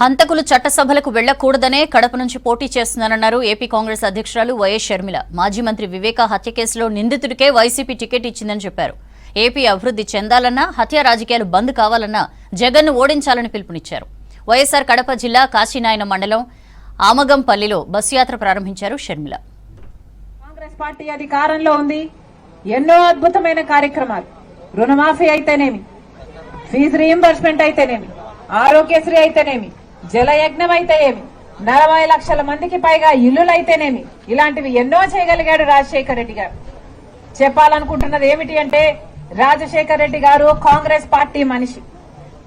హంతకులు చట్టసభలకు వెళ్ళకూడదనే కడప నుంచి పోటీ చేస్తున్నానన్నారు ఏపీ కాంగ్రెస్ అధ్యక్షురాలు వైఎస్ షర్మిల. మాజీ మంత్రి వివేక హత్య కేసులో నిందితుడికే వైసీపీ టికెట్ ఇచ్చిందని చెప్పారు. ఏపీ అభివృద్ధి చెందాలన్నా హత్య రాజకీయాలు బంద్ కావాలన్నా జగన్ను ఓడించాలని పిలుపునిచ్చారు. వైఎస్సార్ కడప జిల్లా కాశీనాయన మండలం ఆమగంపల్లిలో బస్సు యాత్ర ప్రారంభించారు షర్మిల. కాంగ్రెస్ పార్టీ అధికారంలో ఉంది. ఎన్నో అద్భుతమైన కార్యక్రమాలు. రుణమాఫీ అయితేనేమి ఫీజు రీఎంబర్స్మెంట్ అయితేనేమి ఆరోగ్యశ్రీ అయితేనేమి జలయజ్ఞం అయితే ఏమి నలభై లక్షల మందికి పైగా ఇల్లులైతేనేమి. ఇలాంటివి ఎన్నో చేయగలిగాడు రాజశేఖర రెడ్డి గారు చెప్పాలనుకుంటున్నది ఏమిటి అంటే రాజశేఖర రెడ్డి గారు కాంగ్రెస్ పార్టీ మనిషి.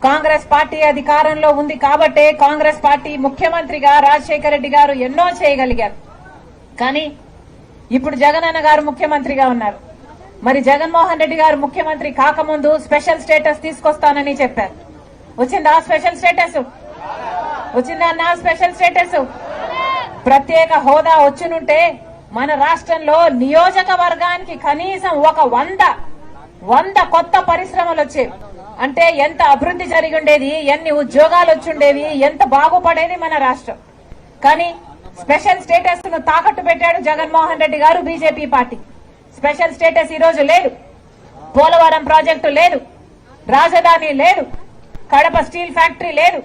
కాంగ్రెస్ పార్టీ అధికారంలో ఉంది కాబట్టే కాంగ్రెస్ పార్టీ ముఖ్యమంత్రిగా రాజశేఖర రెడ్డి గారు ఎన్నో చేయగలిగారు. కానీ ఇప్పుడు జగనన్న గారు ముఖ్యమంత్రిగా ఉన్నారు. మరి జగన్మోహన్ రెడ్డి గారు ముఖ్యమంత్రి కాకముందు స్పెషల్ స్టేటస్ తీసుకొస్తానని చెప్పారు. వచ్చిందా స్పెషల్ స్టేటస్? వచ్చిందన్న స్పెషల్ స్టేటస్? ప్రత్యేక హోదా వచ్చినుంటే మన రాష్ట్రంలో నియోజకవర్గానికి కనీసం ఒక వంద వంద కొత్త పరిశ్రమలు వచ్చేవి అంటే ఎంత అభివృద్ధి జరిగి ఉండేది ఎన్ని ఉద్యోగాలు వచ్చుండేవి ఎంత బాగుపడేది మన రాష్ట్రం. కానీ స్పెషల్ స్టేటస్ను తాకట్టు పెట్టాడు జగన్మోహన్ రెడ్డి గారు బీజేపీ పార్టీ. స్పెషల్ స్టేటస్ ఈ రోజు లేదు. పోలవరం ప్రాజెక్టు లేదు. రాజధాని లేదు. కడప స్టీల్ ఫ్యాక్టరీ లేదు.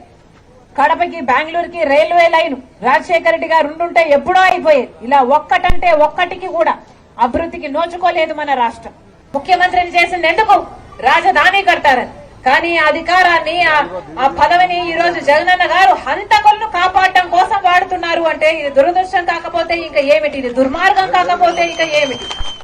కడపకి బెంగళూరుకి రైల్వే లైన్. రాజశేఖర రెడ్డి గారు ఉండుంటే ఎప్పుడో అయిపోయేది. ఇలా ఒక్కటంటే ఒక్కటికి కూడా అభివృద్ధికి నోచుకోలేదు మన రాష్ట్రం. ముఖ్యమంత్రిని చేసింది ఎందుకు? రాజధాని కడతారని. కానీ అధికారాన్ని ఆ- ఆ పదవిని ఈ రోజు జగనన్న గారు హంతకులను కాపాడటం కోసం వాడుతున్నారు అంటే ఇది దురదృష్టం కాకపోతే ఇంకా ఏమిటి? ఇది దుర్మార్గం కాకపోతే ఇంకా ఏమిటి?